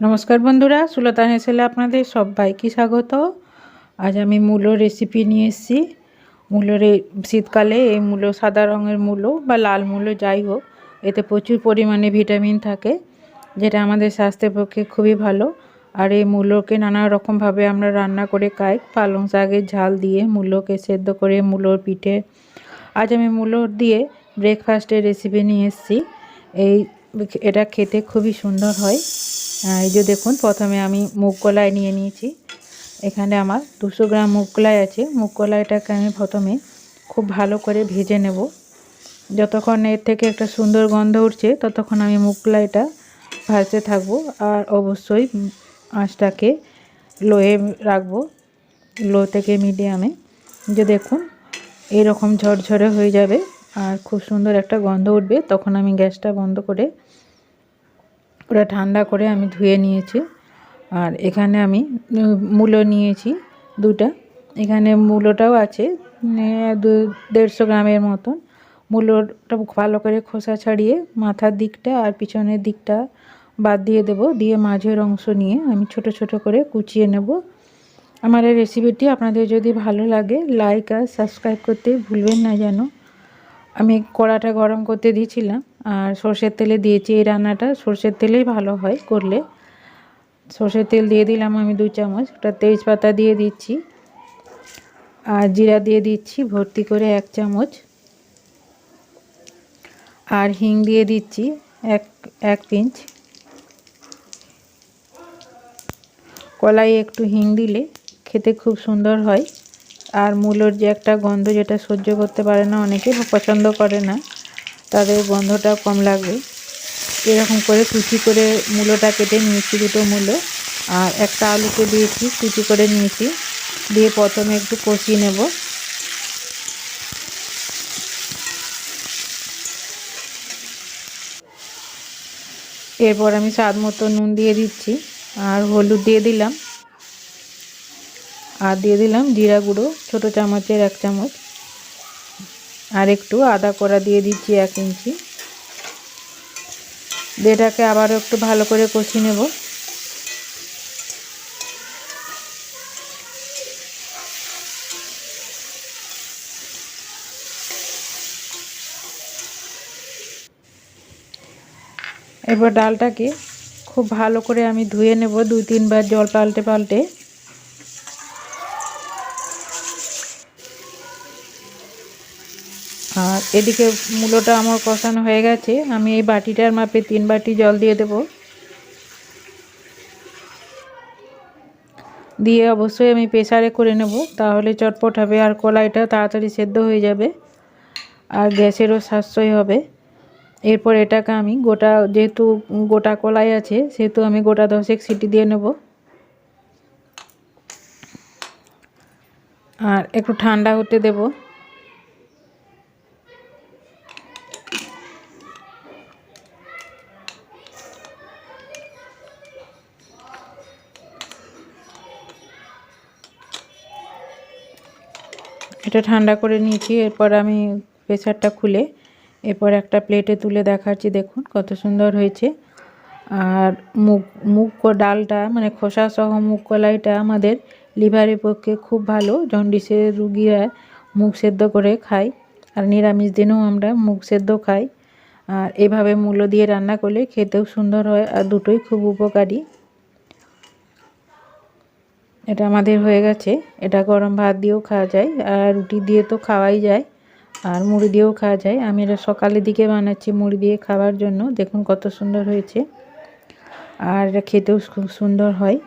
নমস্কার বন্ধুরা সুলতান হেসেলে আপনাদের সবাইকে স্বাগত। আজ আমি মূলো রেসিপি নিয়ে এসেছি। মূলোর শীতকালে এই মূলো সাদা রঙের মূলো বা লাল মূলো যাই হোক, এতে প্রচুর পরিমাণে ভিটামিন থাকে, যেটা আমাদের স্বাস্থ্যের পক্ষে খুবই ভালো। আর এই মূলোকে নানা রকমভাবে আমরা রান্না করে খাই, পালং শাকের ঝাল দিয়ে মূলোকে সেদ্ধ করে মূলোর পিঠে। আজ আমি মূলোর দিয়ে ব্রেকফাস্টের রেসিপি নিয়ে এসেছি। এই এটা খেতে খুবই সুন্দর হয়। এই যে দেখুন, প্রথমে আমি মুগ কলাই নিয়ে নিয়েছি। এখানে আমার দুশো গ্রাম মুগ কলাই আছে। মুগ কলাইটাকে আমি প্রথমে খুব ভালো করে ভেজে নেব। যতক্ষণ এর থেকে একটা সুন্দর গন্ধ উঠছে, ততক্ষণ আমি মুগ কলাইটা ভাজতে থাকব। আর অবশ্যই আঁচটাকে লোয়ে রাখব, লো থেকে মিডিয়ামে। যে দেখুন, এরকম ঝরঝরে হয়ে যাবে আর খুব সুন্দর একটা গন্ধ উঠবে। তখন আমি গ্যাসটা বন্ধ করে ওটা ঠান্ডা করে আমি ধুয়ে নিয়েছি। আর এখানে আমি মূলো নিয়েছি দুটা। এখানে মূলোটাও আছে দু, দেড়শো গ্রামের মতন। মূলোটা ভালো করে খোসা ছাড়িয়ে মাথার দিকটা আর পিছনের দিকটা বাদ দিয়ে দেব। দিয়ে মাঝের অংশ নিয়ে আমি ছোট ছোট করে কুচিয়ে নেব। আমার এই রেসিপিটি আপনাদের যদি ভালো লাগে লাইক আর সাবস্ক্রাইব করতে ভুলবেন না যেন। আমি কড়াটা গরম করতে দিয়েছিলাম। আর সর্ষের তেলে দিয়েছি এই রান্নাটা। সর্ষের তেলেই ভালো হয় করলে। সর্ষের তেল দিয়ে দিলাম আমি দু চামচ, একটা তেজপাতা দিয়ে দিচ্ছি। আর জিরা দিয়ে দিচ্ছি, ভর্তি করে এক চামচ। আর হিং দিয়ে দিচ্ছি এক এক পিঞ্চ কলাই একটু হিং দিলে খেতে খুব সুন্দর হয়। আর মূলোর যে একটা গন্ধ যেটা সহ্য করতে পারে না, অনেকে পছন্দ করে না। তাদের গন্ধটা কম লাগবে। এরকম করে কুচি করে মূলোটা কেটে নিয়েছি দুটো মূলো। আর একটা আলুকে দিয়েছি কুচি করে নিয়েছি। দিয়ে প্রথমে একটু কষিয়ে নেব। এরপর আমি স্বাদ মতো নুন দিয়ে দিচ্ছি আর হলুদ দিয়ে দিলাম। আর দিয়ে দিলাম জিরা গুঁড়ো, ছোটো চামচের এক চামচ। আর একটু আদা করা দিয়ে দিচ্ছি এক ইঞ্চি। এটাকে আবারও একটু ভালো করে কষি নেব। এবার ডালটাকে খুব ভালো করে আমি ধুয়ে নেব, দুই তিনবার জল পাল্টে পাল্টে। আর এদিকে মূলোটা আমার কষানো হয়ে গেছে। আমি এই বাটিটার মাপে তিন বাটি জল দিয়ে দেব। দিয়ে অবশ্যই আমি প্রেসারে করে নেব, তাহলে চটপট হবে আর কলাইটা তাড়াতাড়ি সেদ্ধ হয়ে যাবে আর গ্যাসেরও সাশ্রয় হবে। এরপর এটাকে আমি গোটা, যেহেতু গোটা কলাই আছে, সেহেতু আমি গোটা দশেক সিটি দিয়ে নেব। আর একটু ঠান্ডা হতে দেবো। এটা ঠান্ডা করে নিয়েছি, এরপর আমি প্রেসারটা খুলে এরপর একটা প্লেটে তুলে দেখাচ্ছি, দেখুন কত সুন্দর হয়েছে। আর মুগ মুগ ডালটা মানে খোসা সহ মুগ কলাইটা আমাদের লিভারের পক্ষে খুব ভালো, জন্ডিসের রুগীরা মুগ সেদ্ধ করে খায়, আর নিরামিষ দিনেও আমরা মুগ সেদ্ধ খাই। আর এভাবে মূলো দিয়ে রান্না করলে খেতেও সুন্দর হয়, আর দুটোই খুব উপকারী। এটা আমাদের হয়ে গেছে। এটা গরম ভাত দিয়েও খাওয়া যায়, আর রুটি দিয়ে তো খাওয়াই যায়, আর মুড়ি দিয়েও খাওয়া যায়। আমি এটা সকালের দিকে বানাচ্ছি মুড়ি দিয়ে খাওয়ার জন্য। দেখুন কত সুন্দর হয়েছে। আর খেতেও খুব সুন্দর হয়।